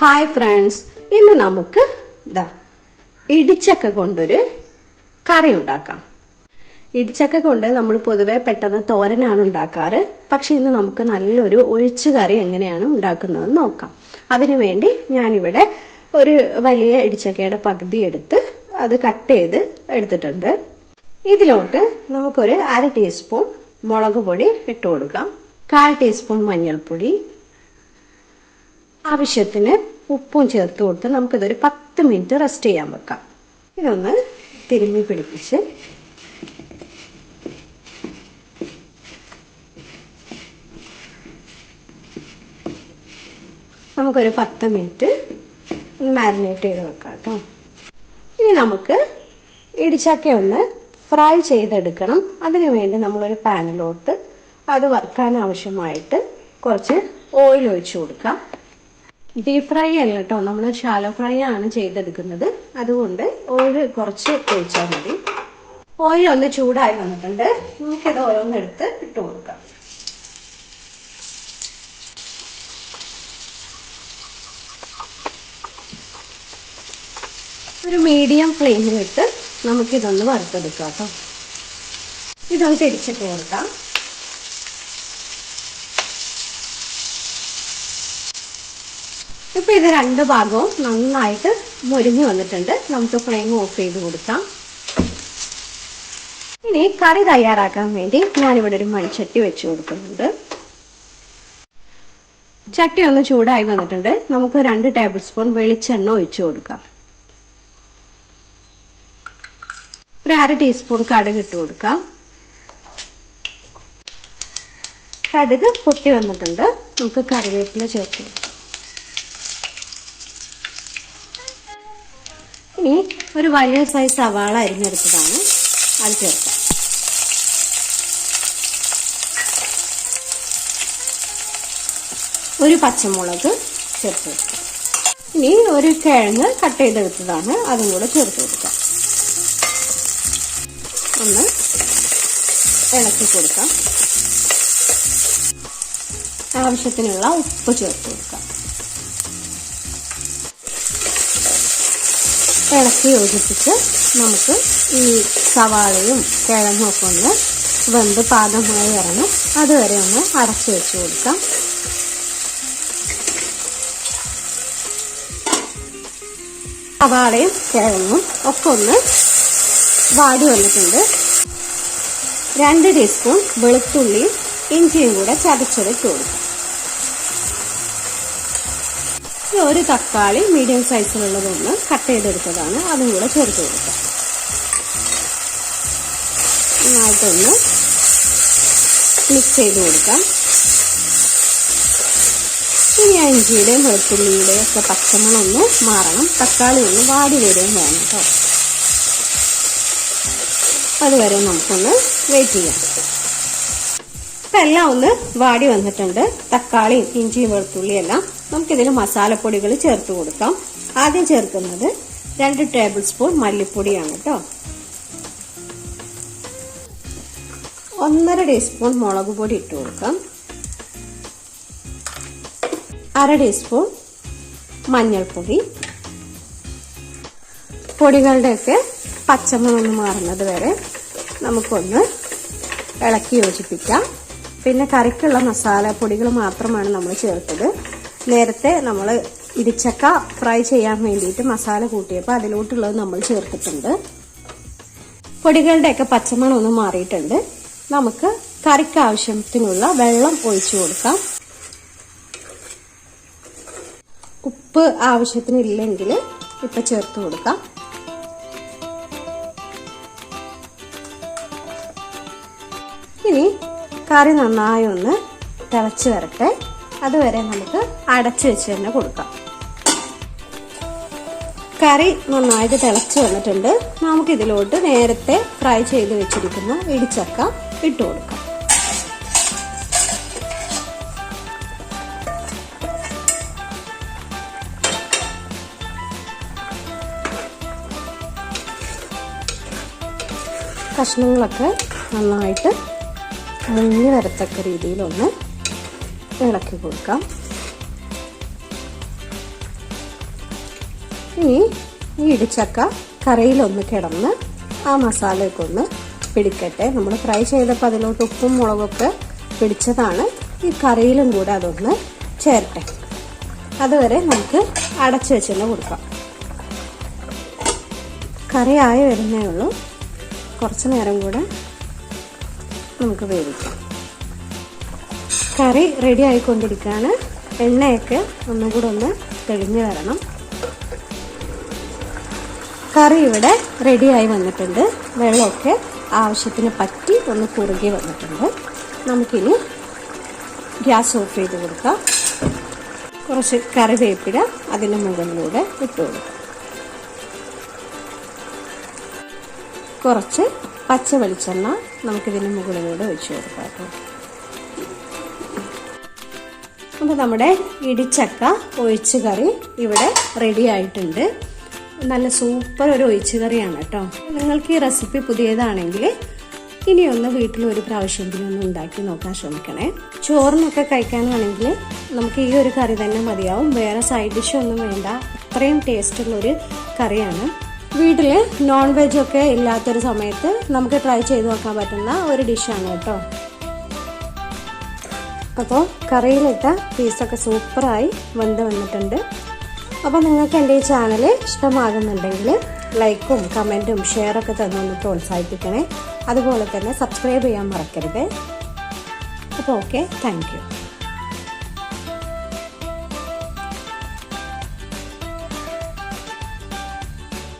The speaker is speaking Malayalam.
ഹായ് ഫ്രണ്ട്സ് ഇന്ന് നമുക്ക് ഇടിച്ചക്ക കൊണ്ടൊരു കറി ഉണ്ടാക്കാം. ഇടിച്ചക്ക കൊണ്ട് നമ്മൾ പൊതുവെ പെട്ടെന്ന് തോരനാണ് ഉണ്ടാക്കാറ്. പക്ഷെ ഇന്ന് നമുക്ക് നല്ലൊരു ഒഴിച്ചു കറി എങ്ങനെയാണ് ഉണ്ടാക്കുന്നതെന്ന് നോക്കാം. അതിനു വേണ്ടി ഞാനിവിടെ ഒരു വലിയ ഇടിച്ചക്കയുടെ പകുതി എടുത്ത് അത് കട്ട് ചെയ്ത് എടുത്തിട്ടുണ്ട്. ഇതിലോട്ട് നമുക്കൊരു അര ടീസ്പൂൺ മുളക് പൊടി ഇട്ട് കൊടുക്കാം. കാൽ ടീസ്പൂൺ മഞ്ഞൾപ്പൊടി. ആവശ്യത്തിന് ഉപ്പും ചേർത്ത് കൊടുത്ത് നമുക്കിതൊരു പത്ത് മിനിറ്റ് റെസ്റ്റ് ചെയ്യാൻ വെക്കാം. ഇതൊന്ന് തിരുമ്മി പിടിപ്പിച്ച് നമുക്കൊരു പത്ത് മിനിറ്റ് മാരിനേറ്റ് ചെയ്ത് വെക്കാം കേട്ടോ. ഇനി നമുക്ക് ഇടിച്ചക്ക ഒന്ന് ഫ്രൈ ചെയ്തെടുക്കണം. അതിനു വേണ്ടി നമ്മളൊരു പാനിലോട്ട് അത് വറുക്കാൻ ആവശ്യമായിട്ട് കുറച്ച് ഓയിൽ ഒഴിച്ചു കൊടുക്കാം. ഡീപ് ഫ്രൈ അല്ല കേട്ടോ. നമ്മൾ ഷാലോ ഫ്രൈ ആണ് ചെയ്തെടുക്കുന്നത്. അതുകൊണ്ട് ഓയിൽ കുറച്ച് ഒഴിച്ചാൽ മതി. ഓയിൽ ഒന്ന് ചൂടായി വന്നിട്ടുണ്ട്. നമുക്കിത് ഓരോന്നെടുത്ത് ഇട്ട് കൊടുക്കാം. ഒരു മീഡിയം ഫ്ലെയിമിലിട്ട് നമുക്കിതൊന്ന് വറുത്തെടുക്കാം കേട്ടോ. ഇതൊന്ന് തിരിച്ചിട്ട് കൊടുക്കാം. ഇപ്പൊ ഇത് രണ്ട് ഭാഗവും നന്നായിട്ട് മുരിഞ്ഞു വന്നിട്ടുണ്ട്. നമുക്ക് ഫ്ലെയിം ഓഫ് ചെയ്ത് കൊടുക്കാം. ഇനി കറി തയ്യാറാക്കാൻ വേണ്ടി ഞാനിവിടെ ഒരു മൺചട്ടി വെച്ച് കൊടുക്കുന്നുണ്ട്. ചട്ടി ഒന്ന് ചൂടായി വന്നിട്ടുണ്ട്. നമുക്ക് രണ്ട് ടേബിൾ സ്പൂൺ വെളിച്ചെണ്ണ ഒഴിച്ച് കൊടുക്കാം. ഒരു അര ടീസ്പൂൺ കടുക് ഇട്ട് കൊടുക്കാം. കടുക് പൊട്ടി വന്നിട്ടുണ്ട്. നമുക്ക് കറിവേപ്പില ചേർത്ത് കൊടുക്കാം. ഇനി ഒരു വലിയ സൈസ് സവാള അരിഞ്ഞെടുത്തതാണ്. അത് ചേർക്കാം. ഒരു പച്ചമുളക് ചേർത്ത്. കൊടുക്കാം ഇനി ഒരു കിഴങ്ങ് കട്ട് ചെയ്തെടുത്തതാണ്. അതും കൂടെ ചേർത്ത് കൊടുക്കാം. ഒന്ന് ഇളക്കി കൊടുക്കാം. ആവശ്യത്തിനുള്ള ഉപ്പ് ചേർത്ത് കൊടുക്കാം. ഇളക്കി യോജിപ്പിച്ച് നമുക്ക് ഈ സവാളയും കിഴങ്ങും ഒക്കെ ഒന്ന് വെന്ത് പാകമായി ഇറങ്ങും അതുവരെ ഒന്ന് അടച്ചു വെച്ച് കൊടുക്കാം. സവാളയും കിഴങ്ങും ഒക്കെ ഒന്ന് വാടി വന്നിട്ടുണ്ട്. രണ്ട് ടീസ്പൂൺ വെളുത്തുള്ളിയും ഇഞ്ചിയും കൂടെ ചതച്ചതിട്ട് കൊടുക്കാം. ഒരു തക്കാളി മീഡിയം സൈസിലുള്ളതൊന്ന് കട്ട് ചെയ്തെടുത്തതാണ്. അതും കൂടെ ചേർത്ത് കൊടുക്കാം. നന്നായിട്ടൊന്ന് മിക്സ് ചെയ്ത് കൊടുക്കാം. ഇനി അഞ്ചിയുടെയും വെളുത്തുള്ളിയുടെയും ഒക്കെ പച്ചമുളൊന്ന് മാറണം. തക്കാളി ഒന്ന് വാടി വരുകയും വേണം കേട്ടോ. അതുവരെ നമുക്കൊന്ന് വെയിറ്റ് ചെയ്യാം. ഇപ്പം എല്ലാം ഒന്ന് വാടി വന്നിട്ടുണ്ട്. തക്കാളിയും ഇഞ്ചിയും വെളുത്തുള്ളിയും എല്ലാം നമുക്കിതിൽ മസാലപ്പൊടികൾ ചേർത്ത് കൊടുക്കാം. ആദ്യം ചേർക്കുന്നത് രണ്ട് ടേബിൾ സ്പൂൺ മല്ലിപ്പൊടിയാണ് കേട്ടോ ഒന്നര ടീസ്പൂൺ മുളക് പൊടി ഇട്ട് കൊടുക്കാം. അര ടീസ്പൂൺ മഞ്ഞൾപ്പൊടി. പൊടികളുടെയൊക്കെ പച്ചമണം മാറുന്നത് വരെ നമുക്കൊന്ന് ഇളക്കി യോജിപ്പിക്കാം. പിന്നെ കറിക്കുള്ള മസാല പൊടികൾ മാത്രമാണ് നമ്മൾ ചേർത്തത്. നേരത്തെ നമ്മൾ ഇടിച്ചക്ക ഫ്രൈ ചെയ്യാൻ വേണ്ടിയിട്ട് മസാല കൂട്ടിയപ്പോൾ അതിലോട്ടുള്ളത് നമ്മൾ ചേർത്തിട്ടുണ്ട്. പൊടികളുടെയൊക്കെ പച്ചമണം ഒന്ന് മാറിയിട്ടുണ്ട്. നമുക്ക് കറിക്ക് ആവശ്യത്തിനുള്ള വെള്ളം ഒഴിച്ചു കൊടുക്കാം. ഉപ്പ് ആവശ്യത്തിന് ഇല്ലെങ്കിൽ ഇപ്പൊ ചേർത്ത് കൊടുക്കാം. ഇനി കറി നന്നായി ഒന്ന് തിളച്ച് വരട്ടെ. അതുവരെ നമുക്ക് അടച്ചു വെച്ച് തന്നെ കൊടുക്കാം. കറി നന്നായിട്ട് തിളച്ച് വന്നിട്ടുണ്ട്. നമുക്കിതിലോട്ട് നേരത്തെ ഫ്രൈ ചെയ്ത് വെച്ചിരിക്കുന്ന ഇടിച്ചക്ക ഇട്ട് കൊടുക്കാം. കഷ്ണങ്ങളൊക്കെ നന്നായിട്ട് മുങ്ങി വരത്തക്ക രീതിയിലൊന്ന് ഇളക്കി കൊടുക്കാം. ഇനി ഈ ഇടിച്ചക്ക കറിയിലൊന്ന് കിടന്ന് ആ മസാലയൊക്കെ ഒന്ന് പിടിക്കട്ടെ. നമ്മൾ ഫ്രൈ ചെയ്തപ്പോൾ അതിലോട്ട് ഉപ്പും മുളകൊക്കെ പിടിച്ചതാണ്. ഈ കറിയിലും കൂടെ അതൊന്ന് ചേർട്ടെ അതുവരെ നമുക്ക് അടച്ചു വെച്ച് തന്നെ കൊടുക്കാം. കറി ആയി വരുന്നേ ഉള്ളൂ. കുറച്ച് നേരം കൂടെ നമുക്ക് വേവിക്കാം. കറി റെഡി ആയിക്കൊണ്ടിരിക്കുകയാണ്. എണ്ണയൊക്കെ ഒന്നും കൂടെ ഒന്ന് തെളിഞ്ഞു വരണം. കറി ഇവിടെ റെഡിയായി വന്നിട്ടുണ്ട്. വെള്ളമൊക്കെ ആവശ്യത്തിന് പറ്റി ഒന്ന് കുറുകി വന്നിട്ടുണ്ട്. നമുക്കിനി ഗ്യാസ് ഓഫ് ചെയ്ത് കൊടുക്കാം. കുറച്ച് കറിവേപ്പില അതിന് മുകളിലൂടെ ഇട്ട് കൊടുക്കാം. കുറച്ച് പച്ച വെളിച്ചെണ്ണ നമുക്കിതിന് മുകളിലൂടെ ഒഴിച്ചു കൊടുക്കാം അപ്പോൾ നമ്മുടെ ഇടിച്ചക്ക ഒഴിച്ചു കറി ഇവിടെ റെഡി ആയിട്ടുണ്ട്. നല്ല സൂപ്പർ ഒരു ഒഴിച്ചു കറിയാണ് കേട്ടോ. നിങ്ങൾക്ക് ഈ റെസിപ്പി പുതിയതാണെങ്കിൽ ഇനിയൊന്ന് വീട്ടിൽ ഒരു പ്രാവശ്യമെങ്കിലും ഒന്ന് ഉണ്ടാക്കി നോക്കാൻ ശ്രമിക്കണേ. ചോറിനൊക്കെ കഴിക്കാനാണെങ്കിൽ നമുക്ക് ഈ ഒരു കറി തന്നെ മതിയാവും. വേറെ സൈഡ് ഡിഷ് ഒന്നും വേണ്ട. അത്രയും ടേസ്റ്റുള്ളൊരു കറിയാണ്. വീട്ടിൽ നോൺ വെജ് ഒക്കെ ഇല്ലാത്തൊരു സമയത്ത് നമുക്ക് ട്രൈ ചെയ്ത് നോക്കാൻ പറ്റുന്ന ഒരു ഡിഷാണ് കേട്ടോ. അപ്പോൾ കറിയിലിട്ട പീസൊക്കെ സൂപ്പറായി വെന്ത് വന്നിട്ടുണ്ട്. അപ്പോൾ നിങ്ങൾക്ക് എന്റെ ഈ ചാനൽ ഇഷ്ടമാകുന്നുണ്ടെങ്കിൽ ലൈക്കും കമന്റും ഷെയറൊക്കെ തന്നൊന്ന് പ്രോത്സാഹിപ്പിക്കണേ. അതുപോലെ തന്നെ സബ്സ്ക്രൈബ് ചെയ്യാൻ മറക്കരുത്. അപ്പോൾ ഓക്കെ താങ്ക്